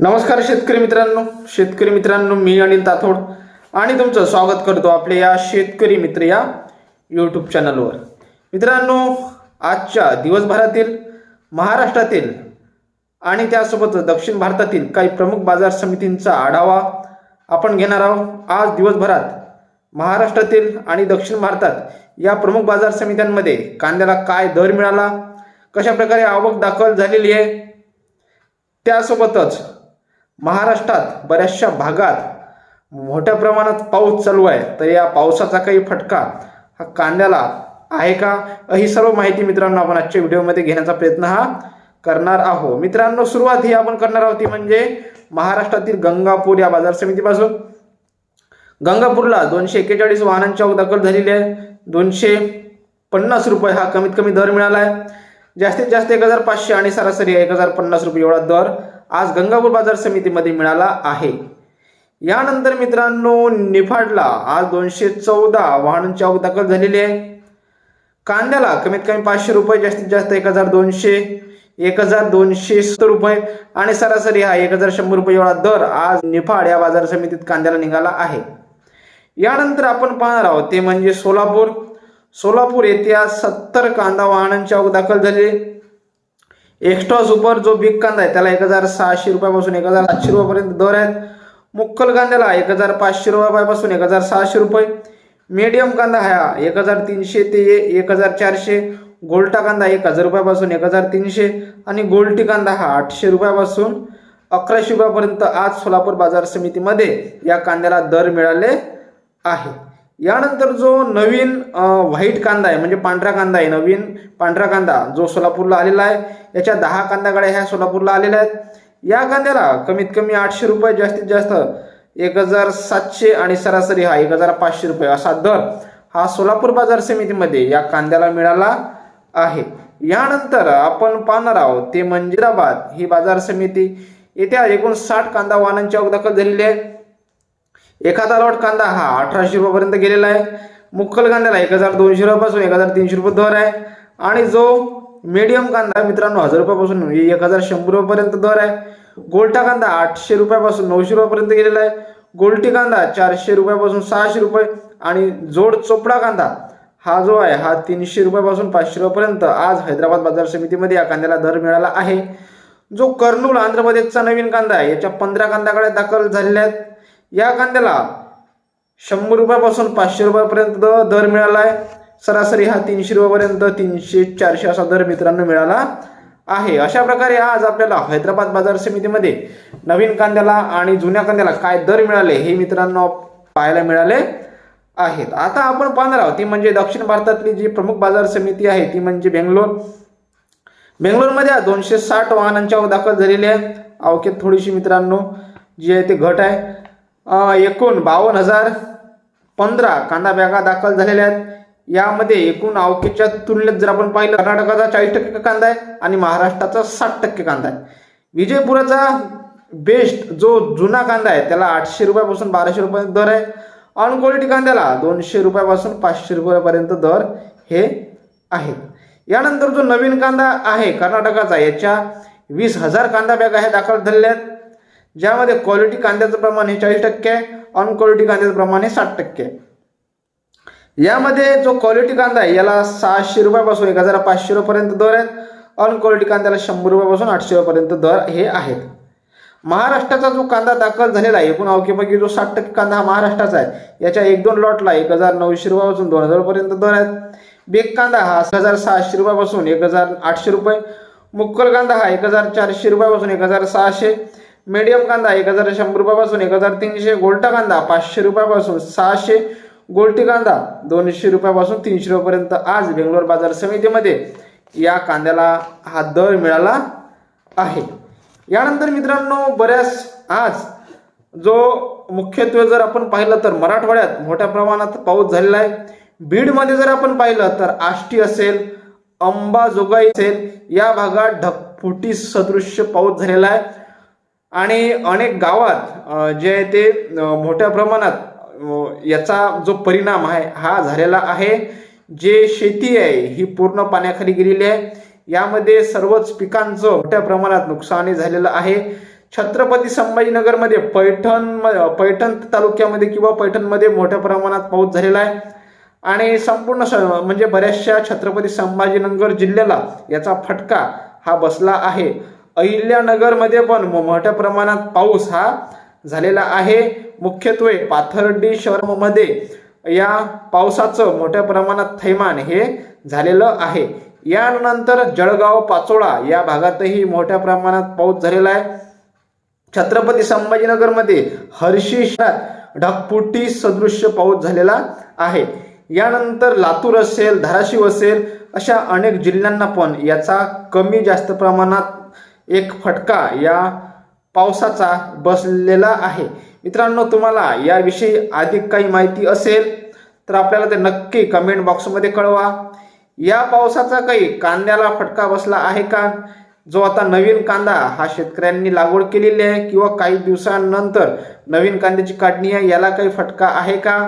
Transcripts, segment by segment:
नमस्कार शेतकरी मित्रांनो. शेतकरी मित्रांनो मी अनिल ताथोड आणि तुमचं स्वागत करतो आपल्या या शेतकरी मित्र या यूट्यूब चॅनलवर मित्रांनो आजच्या दिवसभरातील महाराष्ट्रातील आणि त्यासोबतच दक्षिण भारतातील काही प्रमुख बाजार समितींचा आढावा आपण घेणार आहोत. आज दिवसभरात महाराष्ट्रातील आणि दक्षिण भारतात या प्रमुख बाजार समित्यांमध्ये कांद्याला काय दर मिळाला कशा प्रकारे आवक दाखल झालेली आहे त्यासोबतच महाराष्ट्रात बऱ्याचशा भागात मोठ्या प्रमाणात पाऊस चालू आहे. तर या पावसाचा काही फटका हा कांद्याला आहे का? ही सर्व माहिती मित्रांनो आपण आजच्या व्हिडिओमध्ये घेण्याचा प्रयत्न हा करणार आहोत. मित्रांनो सुरुवात ही आपण करणार आहोत ती म्हणजे महाराष्ट्रातील गंगापूर या बाजार समितीपासून. गंगापूरला दोनशे एक्केचाळीस वाहनांची आवक दाखल झालेली आहे. दोनशे पन्नास रुपये हा कमीत कमी दर मिळाला आहे. जास्तीत जास्त एक हजार पाचशे आणि सरासरी एक हजार पन्नास रुपये एवढा दर आज गंगापूर बाजार समितीमध्ये मिळाला आहे. यानंतर मित्रांनो निफाडला आज दोनशे चौदा वाहनांची आवक दाखल झालेली आहे. कांद्याला कमीत कमी पाचशे रुपये जास्तीत जास्त एक हजार दोनशे एक हजार दोनशे सत्तर रुपये आणि सरासरी हा एक हजार शंभर रुपये एवढा दर आज निफाड या बाजार समितीत कांद्याला निघाला आहे. यानंतर आपण पाहणार आहोत ते म्हणजे सोलापूर. सोलापूर येथे आज सत्तर कांदा वाहनांची आवक दाखल झाली एक्स्ट्रा सुपर जो बिग कांदा आहे त्याला एक हजार सहाशे रुपयापासून एक हजार सातशे रुपयापर्यंत दर आहेत. मुक्कल कांद्याला एक हजार पाचशे रुपयापासून एक हजार सहाशे रुपये. मीडियम कांदा हा एक हजार तीनशे ते एक हजार चारशे. गोल्टा कांदा एक हजार रुपयापासून एक हजार तीनशे. आणि गोल्टी कांदा हा आठशे रुपयापासून अकराशे रुपयापर्यंत आज सोलापूर बाजार समितीमध्ये या कांद्याला दर मिळाले आहे. यानंतर जो नवीन व्हाईट कांदा आहे म्हणजे पांढरा कांदा आहे नवीन पांढरा कांदा जो सोलापूरला आलेला आहे याच्या दहा कांदा गाड्या ह्या सोलापूरला आलेल्या आहेत. या कांद्याला कमीत कमी आठशे रुपये जास्तीत जास्त एक हजार सातशे आणि सरासरी हा एक हजार पाचशे रुपये असा दर हा सोलापूर बाजार समितीमध्ये या कांद्याला मिळाला आहे. यानंतर आपण पाहणार आहोत ते मंजिराबाद ही बाजार समिती येत्या एकूण साठ कांदा वाहनांची आवक झालेली आहे. एखादा लॉट कांदा हा अठराशे रुपयापर्यंत गेलेला आहे. मुक्कल कांद्याला एक हजार दोनशे रुपयापासून एक हजार तीनशे रुपये दर आहे. आणि जो मीडियम कांदा मित्रांनो हजार रुपयापासून एक हजार शंभर रुपयापर्यंत दर आहे. गोलटा कांदा आठशे रुपयापासून नऊशे रुपयापर्यंत गेलेला आहे. गोलटी कांदा चारशे रुपयापासून सहाशे रुपये. आणि जोड चोपडा कांदा हा जो आहे हा तीनशे रुपयापासून पाचशे रुपयापर्यंत आज हैदराबाद बाजार समितीमध्ये या कांद्याला दर मिळाला आहे. जो कर्नूल आंध्र प्रदेशचा नवीन कांदा आहे याच्या पंधरा कांद्याकडे दाखल झालेल्या आहेत. या कांद्याला शंभर रुपयापासून पाचशे रुपयापर्यंत दर मिळाला आहे सरासरी हा तीनशे रुपयापर्यंत तीनशे चारशे असा दर मित्रांनो मिळाला आहे. अशा प्रकारे आज आपल्याला हैदराबाद बाजार समितीमध्ये नवीन कांद्याला आणि जुन्या कांद्याला काय दर मिळाले हे मित्रांनो पाहायला मिळाले आहेत. आता आपण पाहणार आहोत ती म्हणजे दक्षिण भारतातली जी प्रमुख बाजार समिती आहे ती म्हणजे बेंगलोर. बेंगलोरमध्ये आज दोनशे साठ वाहनांच्या दाखल झालेली आहे. अवकेत थोडीशी मित्रांनो जी आहे ते घट आहे. एकूण बावन्न हजार पंधरा कांदा बॅगा दाखल झालेल्या आहेत. यामध्ये एकूण आवकीच्या तुलनेत जर आपण पाहिलं कर्नाटकाचा चाळीस टक्के कांदा आहे आणि महाराष्ट्राचा साठ टक्के कांदा आहे. विजयपुराचा बेस्ट जो जुना कांदा आहे त्याला आठशे रुपयापासून बाराशे रुपये दर आहे. ऑन क्वालिटी कांद्याला दोनशे रुपयापासून पाचशे रुपयापर्यंत दर हे आहेत. यानंतर जो नवीन कांदा आहे कर्नाटकाचा याच्या वीस हजार कांदा बॅगा ह्या दाखल झालेल्या आहेत. ज्यामध्ये क्वालिटी कांद्याचं प्रमाण हे चाळीस टक्के आहे ऑन क्वालिटी कांद्याचं प्रमाण हे साठ टक्के आहे. यामध्ये जो क्वालिटी कांदा आहे याला सहाशे रुपयापासून एक हजार पाचशे रुपयापर्यंत दर आहेत ऑन क्वालिटी कांद्याला शंभर रुपयापासून आठशे रुपयापर्यंत दर हे आहेत. महाराष्ट्राचा जो कांदा दाखल झालेला आहे एकूण अवकेपैकी जो साठ टक्के कांदा हा महाराष्ट्राचा आहे याच्या एक दोन लॉटला एक हजार नऊशे रुपयापासून दोन हजार रुपयापर्यंत दर आहेत. बेक कांदा हा एक हजार सहाशे रुपयापासून एक हजार आठशे रुपये. मुक्कल कांदा हा एक हजार चारशे रुपयापासून एक हजार सहाशे. मीडियम कांदा एक हजार शंभर रुपयापासून एक हजार तीनशे गोल्टा कांदा पाचशे रुपयापासून सहाशे गोल्टी कांदा दोनशे रुपयापासून तीनशे रुपयापर्यंत आज बेंगलोर बाजार समितीमध्ये या कांद्याला हा दर मिळाला आहे. यानंतर मित्रांनो बऱ्याच आज जो मुख्यत्वे जर आपण पाहिलं तर मराठवाड्यात मोठ्या प्रमाणात पाऊस झालेला आहे. बीडमध्ये जर आपण पाहिलं तर आष्टी असेल अंबाजोगाई असेल या भागात ढगफुटी सदृश्य पाऊस झालेला आहे. आणि अनेक गावात जे आहे ते मोठ्या प्रमाणात याचा जो परिणाम आहे हा झालेला आहे. जे शेती आहे ही पूर्ण पाण्याखाली गेलेली आहे. यामध्ये सर्वच पिकांचं मोठ्या प्रमाणात नुकसानी झालेलं आहे. छत्रपती संभाजीनगरमध्ये पैठण पैठण तालुक्यामध्ये किंवा पैठणमध्ये मोठ्या प्रमाणात पाऊस झालेला आहे. आणि संपूर्ण स म्हणजे बऱ्याचशा छत्रपती संभाजीनगर जिल्ह्याला याचा फटका हा बसला आहे. अहिल्यानगरमध्ये पण मो- मोठ्या प्रमाणात पाऊस हा झालेला आहे. मुख्यत्वे पाथर्डी शहरमध्ये या पावसाचं मोठ्या प्रमाणात थैमान हे झालेलं आहे. यानंतर जळगाव पाचोळा या भागातही मोठ्या प्रमाणात पाऊस झालेला आहे. छत्रपती संभाजीनगरमध्ये हर्षी शहरात ढगफुटी सदृश्य पाऊस झालेला आहे. यानंतर लातूर असेल धाराशिव असेल अशा अनेक जिल्ह्यांना पण याचा कमी जास्त प्रमाणात एक फटका या पावसाचा बसलेला आहे. मित्रांनो तुम्हाला याविषयी अधिक काही माहिती असेल तर आपल्याला ते नक्की कमेंट बॉक्समध्ये कळवा. या पावसाचा काही कांद्याला फटका बसला आहे का? जो आता नवीन कांदा हा शेतकऱ्यांनी लागवड केलेली आहे किंवा काही दिवसांनंतर नवीन कांद्याची काढणी आहे याला काही फटका आहे का?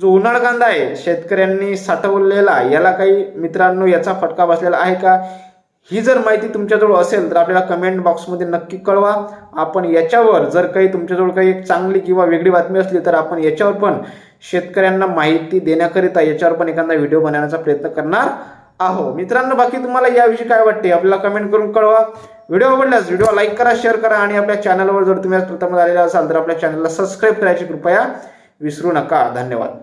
जो उन्हाळ कांदा आहे शेतकऱ्यांनी साठवलेला याला काही मित्रांनो याचा फटका बसलेला आहे का? ही जर माहिती तुमच्याजवळ असेल तर आपल्याला कमेंट बॉक्समध्ये नक्की कळवा. आपण याच्यावर जर काही तुमच्याजवळ काही एक चांगली किंवा वेगळी बातमी असली तर आपण याच्यावर पण शेतकऱ्यांना माहिती देण्याकरिता याच्यावर पण एखादा व्हिडिओ बनवण्याचा प्रयत्न करणार आहो मित्रांनो बाकी तुम्हाला याविषयी काय वाटते आपल्याला कमेंट करून कळवा. व्हिडिओ आवडल्यास व्हिडिओ लाईक करा शेअर करा आणि आपल्या चॅनलवर जर तुम्ही आज प्रथम आलेला असाल तर आपल्या चॅनलला सबस्क्राईब करायची कृपया विसरू नका. धन्यवाद.